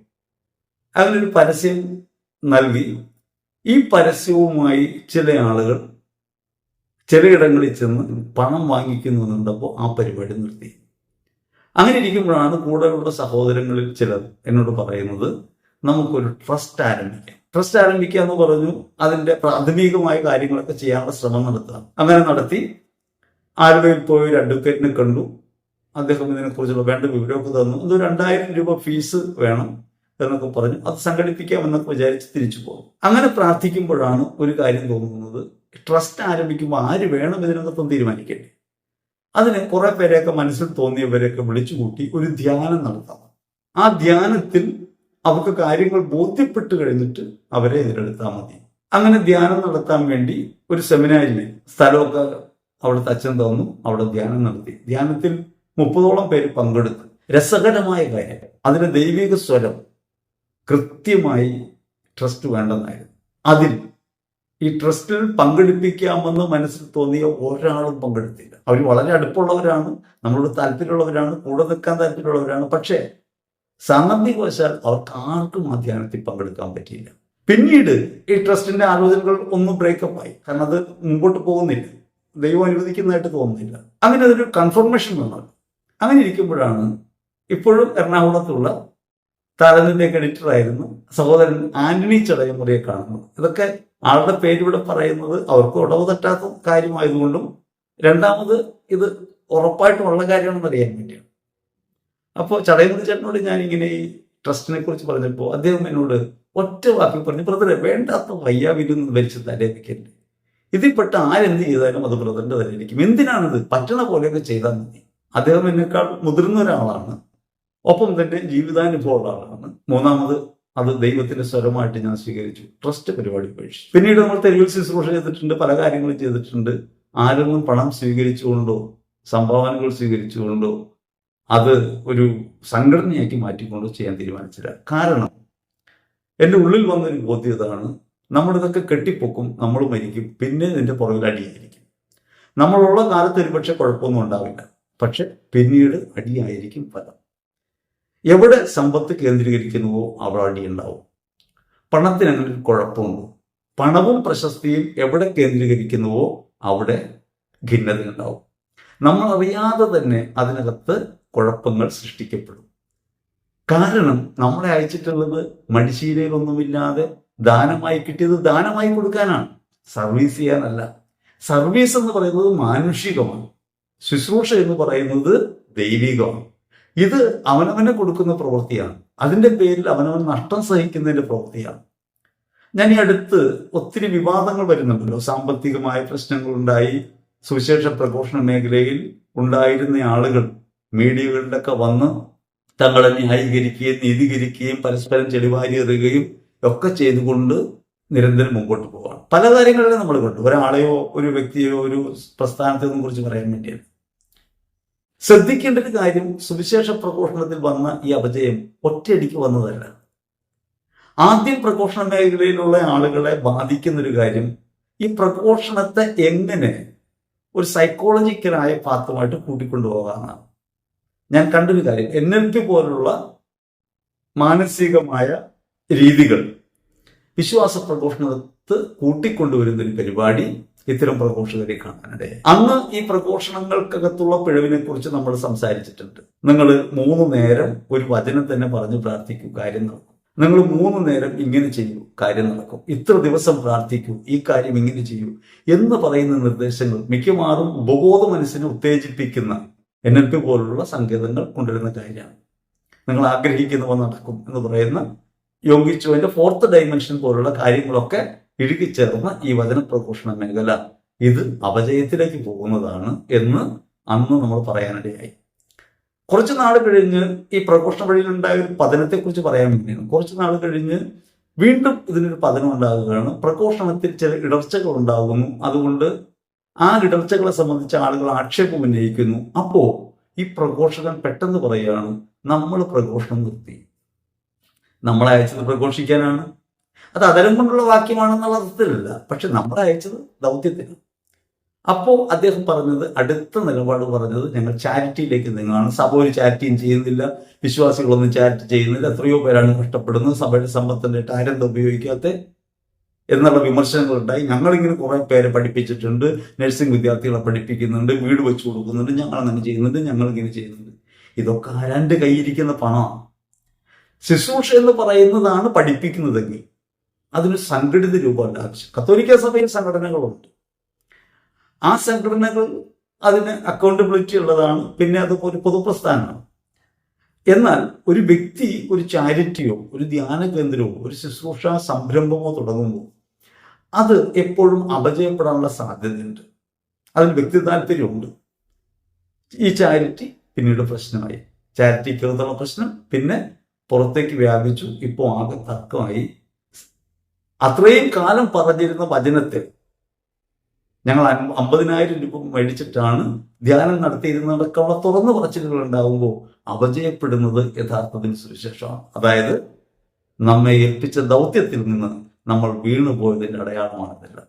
അതിനൊരു പരസ്യം നൽകി. ഈ പരസ്യവുമായി ചില ആളുകൾ ചിലയിടങ്ങളിൽ ചെന്ന് പണം വാങ്ങിക്കുന്നു എന്നുണ്ടപ്പോൾ ആ പരിപാടി നിർത്തി. അങ്ങനെ ഇരിക്കുമ്പോഴാണ് കൂടെയുള്ള സഹോദരങ്ങളിൽ ചിലർ എന്നോട് പറയുന്നത് നമുക്കൊരു ട്രസ്റ്റ് ആരംഭിക്കാം. ട്രസ്റ്റ് ആരംഭിക്കുക എന്ന് പറഞ്ഞു അതിന്റെ പ്രാഥമികമായ കാര്യങ്ങളൊക്കെ ചെയ്യാനുള്ള ശ്രമം നടത്തുക. അങ്ങനെ നടത്തി ആലുവയിൽ പോയി ഒരു അഡ്വക്കേറ്റിനെ കണ്ടു. അദ്ദേഹം ഇതിനെക്കുറിച്ചുള്ള വേണ്ട വിവരമൊക്കെ തന്നു. എന്തോ രണ്ടായിരം രൂപ ഫീസ് വേണം എന്നൊക്കെ പറഞ്ഞു. അത് സംഘടിപ്പിക്കാം എന്നൊക്കെ വിചാരിച്ച് തിരിച്ചു പോകും അങ്ങനെ പ്രാർത്ഥിക്കുമ്പോഴാണ് ഒരു കാര്യം തോന്നുന്നത് ട്രസ്റ്റ് ആരംഭിക്കുമ്പോൾ ആര് വേണം ഇതിനകത്തൊന്നും തീരുമാനിക്കണ്ടേ. അതിന് കുറെ പേരെയൊക്കെ മനസ്സിൽ തോന്നിയവരെയൊക്കെ വിളിച്ചു കൂട്ടി ഒരു ധ്യാനം നടത്താം ആ ധ്യാനത്തിൽ അവർക്ക് കാര്യങ്ങൾ ബോധ്യപ്പെട്ട് കഴിഞ്ഞിട്ട് അവരെ എതിരെടുത്താൽ മതി. അങ്ങനെ ധ്യാനം നടത്താൻ വേണ്ടി ഒരു സെമിനാരിൽ സ്ഥലമൊക്കെ അവിടുത്തെ അച്ഛൻ തന്നു അവിടെ ധ്യാനം നടത്തി. ധ്യാനത്തിൽ മുപ്പതോളം പേര് പങ്കെടുത്തു. രസകരമായ കാര്യം. അതിന് ദൈവിക സ്വരം കൃത്യമായി ട്രസ്റ്റ് വേണ്ടെന്നായിരുന്നു. അതിൽ ഈ ട്രസ്റ്റിൽ പങ്കെടുപ്പിക്കാമെന്ന് മനസ്സിൽ തോന്നിയ ഒരാളും പങ്കെടുത്തില്ല. അവർ വളരെ അടുപ്പുള്ളവരാണ് നമ്മളോട് താല്പര്യമുള്ളവരാണ് കൂടെ നിൽക്കാൻ താല്പര്യമുള്ളവരാണ്. പക്ഷേ സാമ്പത്തികവശാൽ അവർക്ക് ആർക്കും ആ ധ്യാനത്തിൽ പങ്കെടുക്കാൻ പറ്റിയില്ല. പിന്നീട് ഈ ട്രസ്റ്റിന്റെ ആലോചനകൾ ഒന്നും ബ്രേക്കപ്പ് ആയി കാരണം അത് മുമ്പോട്ട് പോകുന്നില്ല. ദൈവം അനുവദിക്കുന്നതായിട്ട് തോന്നുന്നില്ല. അങ്ങനെ അതൊരു കൺഫർമേഷൻ വന്നത്. അങ്ങനെ ഇരിക്കുമ്പോഴാണ് ഇപ്പോഴും എറണാകുളത്തുള്ള താരത്തിന്റെ എഡിറ്റർ ആയിരുന്നു സഹോദരൻ ആന്റണി ചടയമുറയെ കാണുന്നത്. ഇതൊക്കെ ആളുടെ പേര് ഇവിടെ പറയുന്നത് അവർക്ക് ഉടവ് തട്ടാത്ത കാര്യമായതുകൊണ്ടും രണ്ടാമത് ഇത് ഉറപ്പായിട്ടുള്ള കാര്യമാണെന്ന് അറിയാൻ വേണ്ടിയാണ്. അപ്പോൾ ചടയമതി ചേട്ടനോട് ഞാൻ ഇങ്ങനെ ഈ ട്രസ്റ്റിനെ കുറിച്ച് പറഞ്ഞപ്പോൾ അദ്ദേഹം എന്നോട് ഒറ്റ വാക്കി പറഞ്ഞു ബ്രദറെ വേണ്ടാത്ത വയ്യാവിലൊന്നും തലേപ്പിക്കരുത് ഇതിൽ ഇതിൽപ്പെട്ട ആരെന്ത് ചെയ്താലും അത് ബ്രദറിന്റെ തലയിലിരിക്കും എന്തിനാണിത്? പറ്റണ പോലെയൊക്കെ ചെയ്താൽ മതി. അദ്ദേഹം എന്നെക്കാൾ മുതിർന്ന ഒരാളാണ്. ഒപ്പം തന്നെ ജീവിതാനുഭവമുള്ള ആളാണ്. മൂന്നാമത് അത് ദൈവത്തിന്റെ സ്വരമായിട്ട് ഞാൻ സ്വീകരിച്ചു. ട്രസ്റ്റ് പരിപാടി ഉപേക്ഷിച്ചു. പിന്നീട് നമ്മൾ തെരുവിൽ ശുശ്രൂഷ ചെയ്തിട്ടുണ്ട് പല കാര്യങ്ങളും ചെയ്തിട്ടുണ്ട്. ആരെങ്കിലും പണം സ്വീകരിച്ചുകൊണ്ടോ സംഭാവനകൾ സ്വീകരിച്ചുകൊണ്ടോ അത് ഒരു സംഘടനയാക്കി മാറ്റിക്കൊണ്ടോ ചെയ്യാൻ തീരുമാനിച്ചില്ല കാരണം എന്റെ ഉള്ളിൽ വന്നൊരു ബോധ്യതാണ് നമ്മളിതൊക്കെ കെട്ടിപ്പൊക്കും നമ്മൾ മരിക്കും പിന്നെ ഇതിന്റെ പുറകിൽ അടിയായിരിക്കും. നമ്മളുള്ള കാലത്ത് ഒരുപക്ഷെ കുഴപ്പമൊന്നും ഉണ്ടാവില്ല. പക്ഷെ പിന്നീട് അടിയായിരിക്കും ഫലം. എവിടെ സമ്പത്ത് കേന്ദ്രീകരിക്കുന്നുവോ അവിടെ അടിയുണ്ടാവും പണത്തിന് അങ്ങനെ കുഴപ്പമുണ്ടോ? പണവും പ്രശസ്തിയും എവിടെ കേന്ദ്രീകരിക്കുന്നുവോ അവിടെ ഭിന്നത ഉണ്ടാവും നമ്മൾ അറിയാതെ തന്നെ അതിനകത്ത് കുഴപ്പങ്ങൾ സൃഷ്ടിക്കപ്പെടും. കാരണം നമ്മളെ അയച്ചിട്ടുള്ളത് മടിശീലയിലൊന്നുമില്ലാതെ ദാനമായി കിട്ടിയത് ദാനമായി കൊടുക്കാനാണ്. സർവീസ് ചെയ്യാനല്ല. സർവീസ് എന്ന് പറയുന്നത് മാനുഷികമാണ്. ശുശ്രൂഷ എന്ന് പറയുന്നത് ദൈവികമാണ്. ഇത് അവനവന് കൊടുക്കുന്ന പ്രവൃത്തിയാണ്. അതിന്റെ പേരിൽ അവനവൻ നഷ്ടം സഹിക്കുന്നതിന്റെ പ്രവൃത്തിയാണ്. ഞാൻ ഈ അടുത്ത് ഒത്തിരി വിവാദങ്ങൾ വരുന്നുണ്ടല്ലോ. സാമ്പത്തികമായ പ്രശ്നങ്ങൾ ഉണ്ടായി സുവിശേഷ പ്രഘോഷണ മേഖലയിൽ ഉണ്ടായിരുന്ന ആളുകൾ മീഡിയകളിലൊക്കെ വന്ന് തങ്ങളെ ന്യായീകരിക്കുകയും നീതീകരിക്കുകയും പരസ്പരം ചെളിവാരി എറിയുകയും ഒക്കെ ചെയ്തുകൊണ്ട് നിരന്തരം മുമ്പോട്ട് പോവാണ്. പല കാര്യങ്ങളിലും നമ്മൾ കണ്ടു. ഒരാളെയോ ഒരു വ്യക്തിയോ ഒരു പ്രസ്ഥാനത്തെയും കുറിച്ച് പറയാൻ വേണ്ടിയാണ് ശ്രദ്ധിക്കേണ്ട ഒരു കാര്യം സുവിശേഷ പ്രഘോഷണത്തിൽ വന്ന ഈ അപജയം ഒറ്റയടിക്ക് വന്നതല്ല. ആദ്യം പ്രഘോഷണ മേഖലയിലുള്ള ആളുകളെ ബാധിക്കുന്ന ഒരു കാര്യം ഈ പ്രഘോഷണത്തെ എങ്ങനെ ഒരു സൈക്കോളജിക്കലായ പാത്രമായിട്ട് കൂട്ടിക്കൊണ്ടുപോകാമെന്നാണ്. ഞാൻ കണ്ടൊരു കാര്യം എൻ എൽ പി പോലുള്ള മാനസികമായ രീതികൾ വിശ്വാസ പ്രഘോഷണത്ത് കൂട്ടിക്കൊണ്ടുവരുന്ന ഒരു പരിപാടി ഇത്തരം പ്രഘോഷകരെ അതെ. അന്ന് ഈ പ്രഘോഷണങ്ങൾക്കകത്തുള്ള പിഴവിനെ കുറിച്ച് നമ്മൾ സംസാരിച്ചിട്ടുണ്ട്. നിങ്ങൾ മൂന്ന് നേരം ഒരു വചനം തന്നെ പറഞ്ഞ് പ്രാർത്ഥിക്കൂ കാര്യം നടക്കും. നിങ്ങൾ മൂന്ന് നേരം ഇങ്ങനെ ചെയ്യൂ കാര്യം നടക്കും. ഇത്ര ദിവസം പ്രാർത്ഥിക്കൂ ഈ കാര്യം ഇങ്ങനെ ചെയ്യൂ എന്ന് പറയുന്ന നിർദ്ദേശങ്ങൾ മിക്കവാറും ഉപബോധ മനസ്സിനെ ഉത്തേജിപ്പിക്കുന്ന എൻ എൽ പി പോലുള്ള സങ്കേതങ്ങൾ കൊണ്ടുവരുന്ന കാര്യമാണ്. നിങ്ങൾ ആഗ്രഹിക്കുന്നവ നടക്കും എന്ന് പറയുന്ന യോഗിച്ചുവിന്റെ ഫോർത്ത് ഡയമെൻഷൻ പോലുള്ള കാര്യങ്ങളൊക്കെ ഇഴുകിച്ചേർന്ന ഈ വചന പ്രഘോഷണ മേഖല ഇത് അപജയത്തിലേക്ക് പോകുന്നതാണ് എന്ന് അന്ന് നമ്മൾ പറയാനിടയായി. കുറച്ച് നാൾ കഴിഞ്ഞ് ഈ പ്രഘോഷണ വഴിയിൽ ഉണ്ടായ ഒരു പതനത്തെക്കുറിച്ച് പറയാൻ വേണ്ടിയാണ്. കുറച്ച് നാൾ കഴിഞ്ഞ് വീണ്ടും ഇതിനൊരു പതനം ഉണ്ടാകുകയാണ്. പ്രഘോഷണത്തിൽ ചില ഇടർച്ചകൾ ഉണ്ടാകുന്നു. അതുകൊണ്ട് ആ ഇടർച്ചകളെ സംബന്ധിച്ച് ആളുകൾ ആക്ഷേപം ഉന്നയിക്കുന്നു. അപ്പോ ഈ പ്രഘോഷകൻ പെട്ടെന്ന് പറയുകയാണ് നമ്മൾ പ്രഘോഷണം നിർത്തി. നമ്മളെ അയച്ചത് പ്രഘോഷിക്കാനാണ്. അത് അതരം കൊണ്ടുള്ള വാക്യമാണെന്നുള്ള അർത്ഥത്തിലല്ല പക്ഷെ നമ്മൾ അയച്ചത് ദൗത്യത്തിന് അപ്പോൾ അദ്ദേഹം പറഞ്ഞത് അടുത്ത നിലപാട് പറഞ്ഞത് ഞങ്ങൾ ചാരിറ്റിയിലേക്ക് നീങ്ങുകയാണ്. സഭ ഒരു ചാരിറ്റിയും ചെയ്യുന്നില്ല. വിശ്വാസികളൊന്നും ചാരിറ്റി ചെയ്യുന്നില്ല. എത്രയോ പേരാണ് കഷ്ടപ്പെടുന്നത് സഭയുടെ സമ്പത്തിന്റെ ടാരന്ത ഉപയോഗിക്കാത്ത എന്നുള്ള വിമർശനങ്ങളുണ്ടായി ഞങ്ങളിങ്ങനെ കുറെ പേരെ പഠിപ്പിച്ചിട്ടുണ്ട്. നഴ്സിംഗ് വിദ്യാർത്ഥികളെ പഠിപ്പിക്കുന്നുണ്ട്. വീട് വെച്ചു കൊടുക്കുന്നുണ്ട്. ഞങ്ങൾ അങ്ങനെ ചെയ്യുന്നുണ്ട്. ഞങ്ങൾ ഇങ്ങനെ ചെയ്യുന്നുണ്ട്. ഇതൊക്കെ ആരാന്റെ കയ്യിരിക്കുന്ന പണമാണ്. ശുശ്രൂഷ എന്ന് പറയുന്നതാണ് പഠിപ്പിക്കുന്നതെങ്കിൽ. അതിന് സംഘടിത രൂപമല്ല. ആവശ്യം കത്തോലിക്ക സഭയിൽ സംഘടനകളുണ്ട്. ആ സംഘടനകൾ അതിന് അക്കൗണ്ടബിലിറ്റി ഉള്ളതാണ് പിന്നെ അത് ഒരു പൊതുപ്രസ്ഥാനമാണ്. എന്നാൽ ഒരു വ്യക്തി ഒരു ചാരിറ്റിയോ ഒരു ധ്യാന കേന്ദ്രമോ ഒരു ശുശ്രൂഷ സംരംഭമോ തുടങ്ങുമ്പോൾ അത് എപ്പോഴും അപജയപ്പെടാനുള്ള സാധ്യതയുണ്ട്. അതിൽ വ്യക്തി താല്പര്യമുണ്ട്. ഈ ചാരിറ്റി പിന്നീട് പ്രശ്നമായി. ചാരിറ്റിക്കുള്ള പ്രശ്നം പിന്നെ പുറത്തേക്ക് വ്യാപിച്ചു ഇപ്പോൾ ആകെ തർക്കമായി. അത്രയും കാലം പറഞ്ഞിരുന്ന വചനത്തെ ഞങ്ങൾ അമ്പതിനായിരം രൂപ മേടിച്ചിട്ടാണ് ധ്യാനം നടത്തിയിരുന്നതൊക്കെയുള്ള തുറന്നു പറച്ചിലുകൾ ഉണ്ടാകുമ്പോൾ അപജയപ്പെടുന്നത് യഥാർത്ഥത്തിൽ സുവിശേഷമാണ്. അതായത് നമ്മെ ഏൽപ്പിച്ച ദൗത്യത്തിൽ നിന്ന് നമ്മൾ വീണു പോയതിന്റെ അടയാളമാണിതല്ല.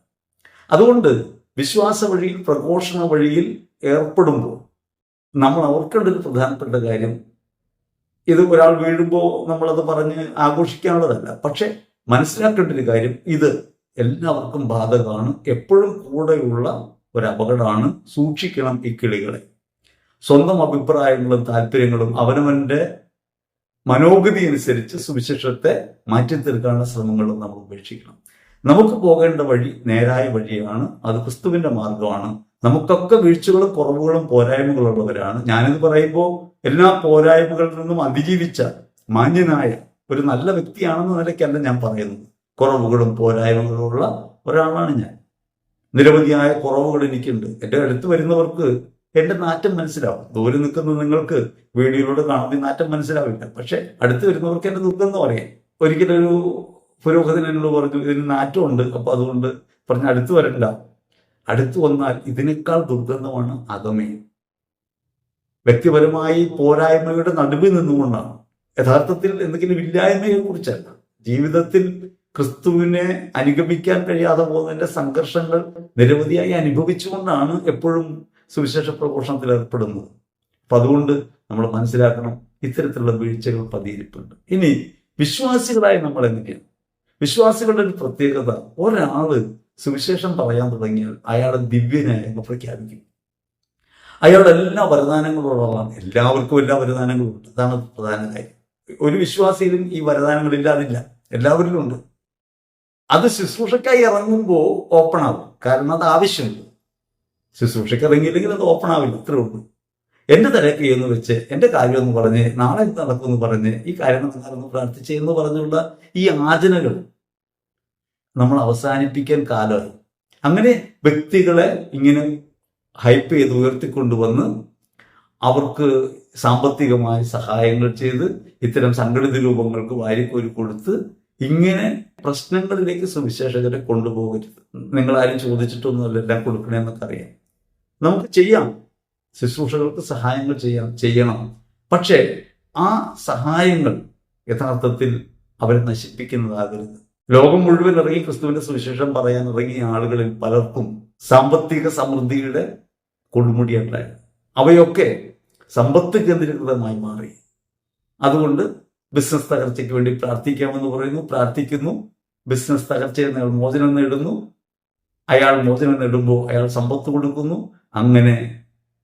അതുകൊണ്ട് വിശ്വാസ വഴിയിൽ പ്രഘോഷണ വഴിയിൽ ഏർപ്പെടുമ്പോൾ നമ്മൾ ഓർക്കേണ്ട ഒരു പ്രധാനപ്പെട്ട കാര്യം ഇത് ഒരാൾ വീഴുമ്പോൾ നമ്മളത് പറഞ്ഞ് ആഘോഷിക്കാനുള്ളതല്ല. പക്ഷെ മനസ്സിലാക്കേണ്ട ഒരു കാര്യം ഇത് എല്ലാവർക്കും ബാധകമാണ്. എപ്പോഴും കൂടെയുള്ള ഒരു അപകടമാണ് സൂക്ഷിക്കണം ഈ കിളികളെ. സ്വന്തം അഭിപ്രായങ്ങളും താല്പര്യങ്ങളും അവനവന്റെ മനോഗതി അനുസരിച്ച് സുവിശേഷത്തെ മാറ്റിത്തീർക്കാനുള്ള ശ്രമങ്ങളും നമ്മൾ ഉപേക്ഷിക്കണം. നമുക്ക് പോകേണ്ട വഴി നേരായ വഴിയാണ് അത് ക്രിസ്തുവിന്റെ മാർഗമാണ് നമുക്കൊക്കെ വീഴ്ചകളും കുറവുകളും പോരായ്മകളുള്ളവരാണ്. ഞാനിത് പറയുമ്പോൾ എല്ലാ പോരായ്മകളിൽ നിന്നും അതിജീവിച്ച മാന്യനായ ഒരു നല്ല വ്യക്തിയാണെന്ന നിലയ്ക്കല്ല ഞാൻ പറയുന്നത്. കുറവുകളും പോരായ്മകളും ഉള്ള ഒരാളാണ് ഞാൻ. നിരവധിയായ കുറവുകൾ എനിക്കുണ്ട്. എന്റെ അടുത്ത് വരുന്നവർക്ക് എന്റെ നാറ്റം മനസ്സിലാവും. ദൂരെ നിൽക്കുന്ന നിങ്ങൾക്ക് വീഡിയോയിലൂടെ കാണുമ്പോൾ നാറ്റം മനസ്സിലാവില്ല. പക്ഷെ അടുത്ത് വരുന്നവർക്ക് എന്റെ ദുഃഖം എന്ന് പറയാം ഒരിക്കലൊരു പുരോഹിതൻ എന്നോട് പറഞ്ഞു ഇതിന് നാറ്റമുണ്ട്. അപ്പൊ അതുകൊണ്ട് പറഞ്ഞ അടുത്ത് വരണ്ട. അടുത്ത് വന്നാൽ ഇതിനേക്കാൾ ദുർഗന്ധമാണ് അകമേ വ്യക്തിപരമായി പോരായ്മയുടെ നടുവിൽ നിന്നുകൊണ്ടാണ് യഥാർത്ഥത്തിൽ എന്തെങ്കിലും ഇല്ലായ്മയെ കുറിച്ചല്ല. ജീവിതത്തിൽ ക്രിസ്തുവിനെ അനുഗമിക്കാൻ കഴിയാതെ പോകുന്നതിന്റെ സംഘർഷങ്ങൾ നിരവധിയായി അനുഭവിച്ചുകൊണ്ടാണ് എപ്പോഴും സുവിശേഷ പ്രഘോഷണത്തിൽ ഏർപ്പെടുന്നത്. അപ്പൊ അതുകൊണ്ട് നമ്മൾ മനസ്സിലാക്കണം ഇത്തരത്തിലുള്ള വീഴ്ചകൾ പതിയിരിപ്പുണ്ട്. ഇനി വിശ്വാസികളായി നമ്മൾ എങ്ങനെയാണ്? വിശ്വാസികളുടെ ഒരു പ്രത്യേകത ഒരാൾ സുവിശേഷം പറയാൻ തുടങ്ങിയാൽ അയാളെ ദിവ്യനായി പ്രഖ്യാപിക്കും. അയാളുടെ എല്ലാ വരദാനങ്ങളോടുള്ളതാണ് എല്ലാവർക്കും എല്ലാ വരദാനങ്ങളും ഉണ്ട് അതാണ് പ്രധാന കാര്യം. ഒരു വിശ്വാസിയിലും ഈ വരദാനങ്ങൾ ഇല്ലാതില്ല. എല്ലാവരിലും ഉണ്ട്. അത് ശുശ്രൂഷക്കായി ഇറങ്ങുമ്പോൾ ഓപ്പൺ ആവും കാരണം അത് ആവശ്യമുണ്ട് ശുശ്രൂഷയ്ക്ക് ഇറങ്ങിയില്ലെങ്കിൽ അത് ഓപ്പൺ ആവില്ല ഇത്രേ ഉള്ളൂ. എന്റെ തിരക്ക് എന്ന് വെച്ച് എന്റെ കാര്യം എന്ന് പറഞ്ഞ് നാളെ എന്ത് നടക്കുമെന്ന് പറഞ്ഞ് ഈ കാര്യം നടന്നു പ്രാർത്ഥിച്ച് എന്ന് പറഞ്ഞുള്ള ഈ ആചനകൾ നമ്മൾ അവസാനിപ്പിക്കാൻ കാലമായി. അങ്ങനെ വ്യക്തികളെ ഇങ്ങനെ ഹൈപ്പ് ചെയ്ത് ഉയർത്തിക്കൊണ്ടുവന്ന് അവർക്ക് സാമ്പത്തികമായി സഹായങ്ങൾ ചെയ്ത് ഇത്തരം സംഘടിത രൂപങ്ങൾക്ക് വാരിക്കോരി കൊടുത്ത് ഇങ്ങനെ പ്രശ്നങ്ങളിലേക്ക് സുവിശേഷകരെ കൊണ്ടുപോകരുത്. നിങ്ങൾ ആരും ചോദിച്ചിട്ടൊന്നുമല്ല എല്ലാം കൊടുക്കണമെന്നൊക്കെ അറിയാം. നമുക്ക് ചെയ്യാം. ശുശ്രൂഷകൾക്ക് സഹായങ്ങൾ ചെയ്യാം ചെയ്യണം. പക്ഷേ ആ സഹായങ്ങൾ യഥാർത്ഥത്തിൽ അവരെ നശിപ്പിക്കുന്നതാകരുത്. ലോകം മുഴുവൻ ഇറങ്ങി ക്രിസ്തുവിന്റെ സുവിശേഷം പറയാൻ ഇറങ്ങിയ ആളുകളിൽ പലർക്കും സാമ്പത്തിക സമൃദ്ധിയുടെ കൊടുമുടിയുണ്ടായിരുന്നു അവയൊക്കെ സമ്പത്ത് കേന്ദ്രീകൃതമായി മാറി. അതുകൊണ്ട് ബിസിനസ് തകർച്ചയ്ക്ക് വേണ്ടി പ്രാർത്ഥിക്കാമെന്ന് പറയുന്നു പ്രാർത്ഥിക്കുന്നു. ബിസിനസ് തകർച്ചയിൽ മോചനം നേടുന്നു. അയാൾ മോചനം നേടുമ്പോൾ അയാൾ സമ്പത്ത് കൊടുക്കുന്നു. അങ്ങനെ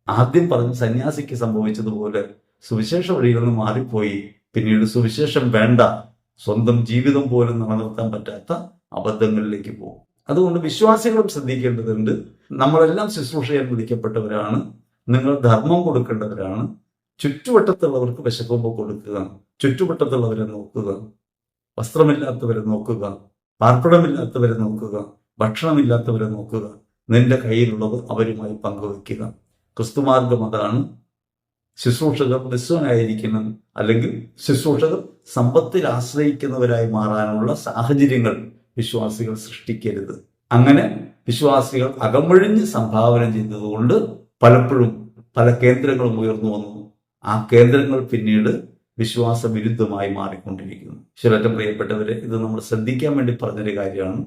ആദ്യം പറഞ്ഞ സന്യാസിക്ക് സംഭവിച്ചതുപോലെ സുവിശേഷ വഴിയിൽ നിന്ന് മാറിപ്പോയി. പിന്നീട് സുവിശേഷം വേണ്ട സ്വന്തം ജീവിതം പോലും നിലനിർത്താൻ പറ്റാത്ത അബദ്ധങ്ങളിലേക്ക് പോകും. അതുകൊണ്ട് വിശ്വാസികളും ശ്രദ്ധിക്കേണ്ടതുണ്ട്. നമ്മളെല്ലാം ശുശ്രൂഷ വിളിക്കപ്പെട്ടവരാണ്. നിങ്ങൾ ധർമ്മം കൊടുക്കേണ്ടവരാണ്. ചുറ്റുവട്ടത്തുള്ളവർക്ക് വിശക്കുമ്പോൾ കൊടുക്കുക. ചുറ്റുവട്ടത്തുള്ളവരെ നോക്കുക. വസ്ത്രമില്ലാത്തവരെ നോക്കുക. പാർപ്പിടമില്ലാത്തവരെ നോക്കുക. ഭക്ഷണമില്ലാത്തവരെ നോക്കുക. നിന്റെ കയ്യിലുള്ളത് അവരുമായി പങ്കുവയ്ക്കുക. ക്രിസ്തുമാർഗം അതാണ്. ശുശ്രൂഷകർ നിസ്വനായിരിക്കണം അല്ലെങ്കിൽ ശുശ്രൂഷകർ സമ്പത്തിൽ ആശ്രയിക്കുന്നവരായി മാറാനുള്ള സാഹചര്യങ്ങൾ വിശ്വാസികൾ സൃഷ്ടിക്കരുത്. അങ്ങനെ വിശ്വാസികൾ അകമൊഴിഞ്ഞ് സംഭാവന ചെയ്തതുകൊണ്ട് പലപ്പോഴും പല കേന്ദ്രങ്ങളും ഉയർന്നു വന്നു. ആ കേന്ദ്രങ്ങൾ പിന്നീട് വിശ്വാസ വിരുദ്ധമായി മാറിക്കൊണ്ടിരിക്കുന്നു ശിവറ്റം പ്രിയപ്പെട്ടവരെ ഇത് നമ്മൾ ശ്രദ്ധിക്കാൻ വേണ്ടി പറഞ്ഞൊരു കാര്യമാണ്.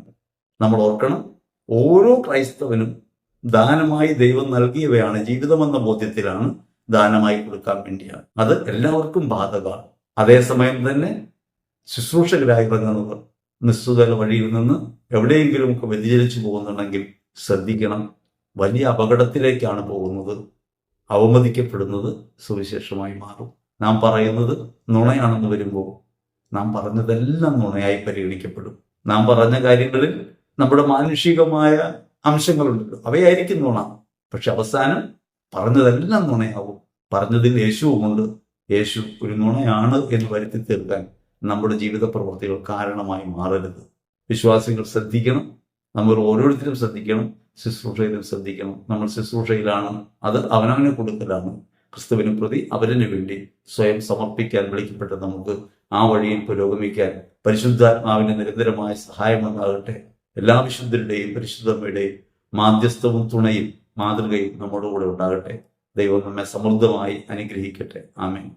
നമ്മൾ ഓർക്കണം ഓരോ ക്രൈസ്തവനും ദാനമായി ദൈവം നൽകിയവയാണ് ജീവിതമെന്ന ബോധ്യത്തിലാണ് ദാനമായി കൊടുക്കാൻ വേണ്ടിയാണ്. അത് എല്ലാവർക്കും ബാധകമാണ്. അതേസമയം തന്നെ ശുശ്രൂഷകരായി ഇറങ്ങുന്നവർ നിസ്തുത വഴിയിൽ നിന്ന് എവിടെയെങ്കിലുമൊക്കെ വ്യതിചലിച്ചു പോകുന്നുണ്ടെങ്കിൽ ശ്രദ്ധിക്കണം. വലിയ അപകടത്തിലേക്കാണ് പോകുന്നത്. അവമതിക്കപ്പെടുന്നത് സുവിശേഷമായി മാറും. നാം പറയുന്നത് നുണയാണെന്ന് വരുമ്പോൾ നാം പറഞ്ഞതെല്ലാം നുണയായി പരിഗണിക്കപ്പെടും. നാം പറഞ്ഞ കാര്യങ്ങളിൽ നമ്മുടെ മാനുഷികമായ അംശങ്ങളുണ്ടല്ലോ അവയായിരിക്കും നുണ. പക്ഷെ അവസാനം പറഞ്ഞതെല്ലാം നുണയാവും. പറഞ്ഞതിൽ യേശുവുമുണ്ട്. യേശു ഒരു നുണയാണ് എന്ന് വരുത്തി തീർക്കാൻ നമ്മുടെ ജീവിത പ്രവൃത്തികൾ കാരണമായി മാറരുത്. വിശ്വാസികൾ ശ്രദ്ധിക്കണം. നമ്മൾ ഓരോരുത്തരും ശ്രദ്ധിക്കണം. ശുശ്രൂഷയിലും ശ്രദ്ധിക്കണം നമ്മൾ ശുശ്രൂഷയിലാണ്. അത് അവനവന് കൊടുക്കലാണ് ക്രിസ്തുവിന് പ്രതി അവരിന് വേണ്ടി സ്വയം സമർപ്പിക്കാൻ വിളിക്കപ്പെട്ട നമുക്ക് ആ വഴിയിൽ പുരോഗമിക്കാൻ പരിശുദ്ധാത്മാവിന്റെ നിരന്തരമായ സഹായം ഉണ്ടാകട്ടെ. എല്ലാ വിശുദ്ധരുടെയും പരിശുദ്ധമ്മയുടെയും മാധ്യസ്ഥവും തുണയും മാതൃകയും നമ്മുടെ കൂടെ ഉണ്ടാകട്ടെ. ദൈവം നമ്മെ സമൃദ്ധമായി അനുഗ്രഹിക്കട്ടെ. ആമേൻ.